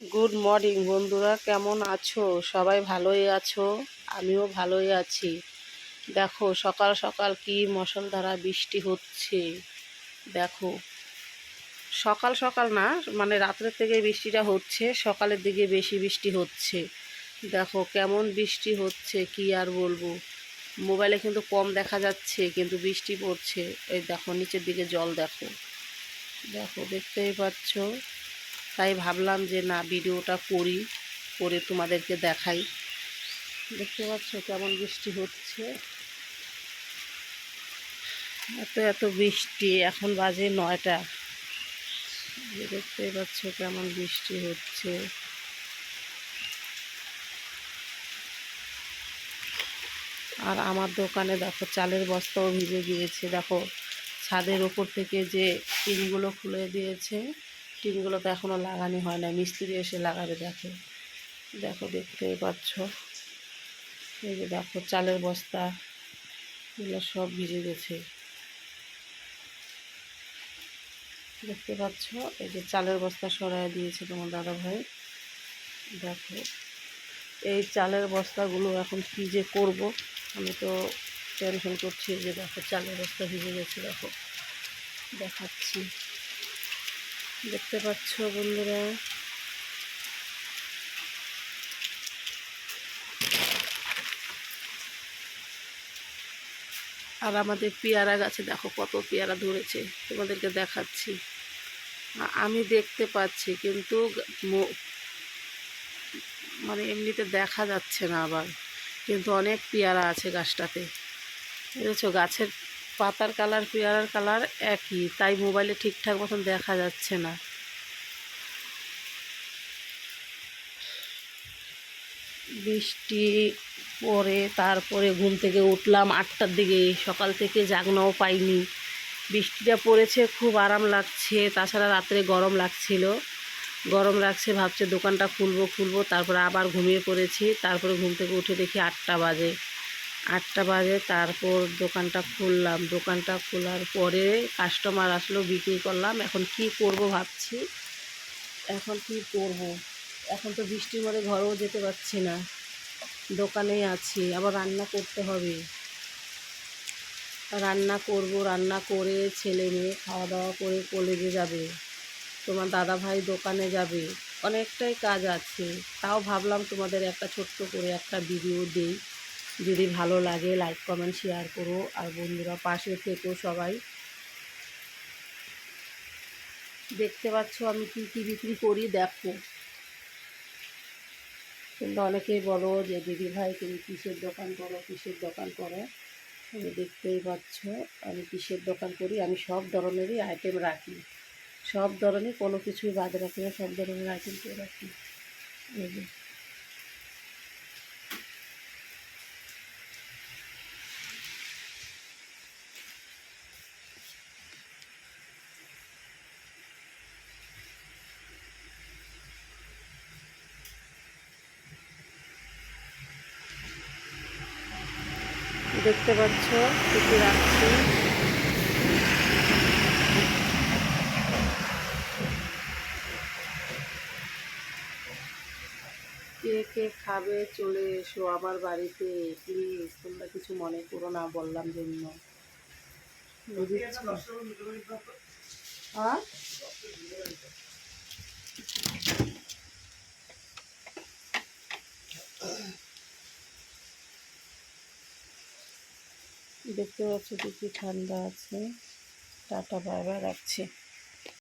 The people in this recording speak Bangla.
গুড মর্নিং বন্ধুরা। কেমন আছো? সবাই ভালোই আছো? আমিও ভালোই আছি। দেখো, সকাল সকাল কি মশলধারা বৃষ্টি হচ্ছে। দেখো, সকাল সকাল না মানে রাত্রের থেকে বৃষ্টিটা হচ্ছে, সকালের দিকে বেশি বৃষ্টি হচ্ছে। দেখো, কেমন বৃষ্টি হচ্ছে, কি আর বলব? মোবাইলে কিন্তু কম দেখা যাচ্ছে, কিন্তু বৃষ্টি পড়ছে। এই দেখো, নিচের দিকে জল দেখো। দেখো, দেখতেই পাচ্ছ। তাই ভাবলাম যে না, ভিডিওটা করি, করে তোমাদেরকে দেখাই। দেখতে পাচ্ছ কেমন বৃষ্টি হচ্ছে। এত এত বৃষ্টি, এখন বাজে নয়টা। যে দেখতেই পাচ্ছ কেমন বৃষ্টি হচ্ছে। আর আমার দোকানে দেখো, চালের বস্তাও ভিজে গিয়েছে। দেখো, ছাদের ওপর থেকে যে টিনগুলো খুলে দিয়েছে। টিনগুলো তো এখনও লাগানো হয় না মিস্ত্রি এসে লাগাবে, দেখো। দেখো, দেখতেই পাচ্ছ। এই যে দেখো, চালের বস্তা, এগুলো সব ভিজে গেছে। দেখতে পাচ্ছ? এই যে চালের বস্তা সরাই দিয়েছে তোমার দাদা ভাই দেখো, এই চালের বস্তাগুলো এখন কী যে করব? আমি তো টেনশন করছি যে দেখো, চালের বস্তা ভিজে গেছে, দেখো। দেখাচ্ছি। দেখতে পাচ্ছ বন্ধুরা। আর আমাদের পেয়ারা গাছে দেখো কত পেয়ারা ধরেছে, তোমাদেরকে দেখাচ্ছি। আমি দেখতে পাচ্ছি কিন্তু মানে এমনিতে দেখা যাচ্ছে না আবার, কিন্তু অনেক পেয়ারা আছে গাছটাতে। বুঝেছ গাছের পাতার কালার, পেয়ারার কালার একই, তাই মোবাইলে ঠিকঠাক মতন দেখা যাচ্ছে না। বৃষ্টি পরে তারপরে ঘুম থেকে উঠলাম আটটার দিকে, সকাল থেকে জাগনাও পাইনি। বৃষ্টিটা পড়েছে, খুব আরাম লাগছে, তাছাড়া রাত্রে গরম লাগছিল। গরম লাগছে, ভাবছে দোকানটা খুলবো খুলবো, তারপরে আবার ঘুমিয়ে পড়েছি, তারপরে ঘুম থেকে উঠে দেখি আটটা বাজে। আটটা বাজে, তারপর দোকানটা খুললাম। দোকানটা খোলার পরে কাস্টমার আসলো, বিক্রি করলাম। এখন কি করব ভাবছি। এখন কি করব? এখন তো বৃষ্টির মধ্যে ঘরেও যেতে পারছি না। দোকানেই আছি, আবার রান্না করতে হবে। রান্না করব, রান্না করে ছেলে মেয়ে খাওয়া দাওয়া করে কলেজে যাবে। তোমার দাদা ভাই দোকানে যাবে। অনেকটাই কাজ আছে। তাও ভাবলাম তোমাদের একটা ছোট্ট করে একটা ভিডিও দিই। যদি ভালো লাগে লাইক কমেন্ট শেয়ার করো। আর বন্ধুরা, পাশে থেকো সবাই। দেখতে পাচ্ছ আমি কী কী বিক্রি করি? দেখো। কিন্তু অনেকেই বলো যে, দিদি ভাই, তুমি কিসের দোকান করো? কিসের দোকান করো? তুমি দেখতেই পাচ্ছ, আমি কিসের দোকান করি? আমি সব ধরনেরই আইটেম রাখি। সব ধরনের কোনো কিছুই বাদ রাখি না, সব ধরনের আইটেম রাখি দেখতে পাচ্ছ, কিছু রাখছি। কে কে খাবে চলে এসো আমার বাড়িতে প্লিজ তোমরা কিছু মনে করো না, বললাম জন্য। বুঝেছ? দেখতে পাচ্ছি কি ঠান্ডা আছে। টাটা বাইবার রাখছি।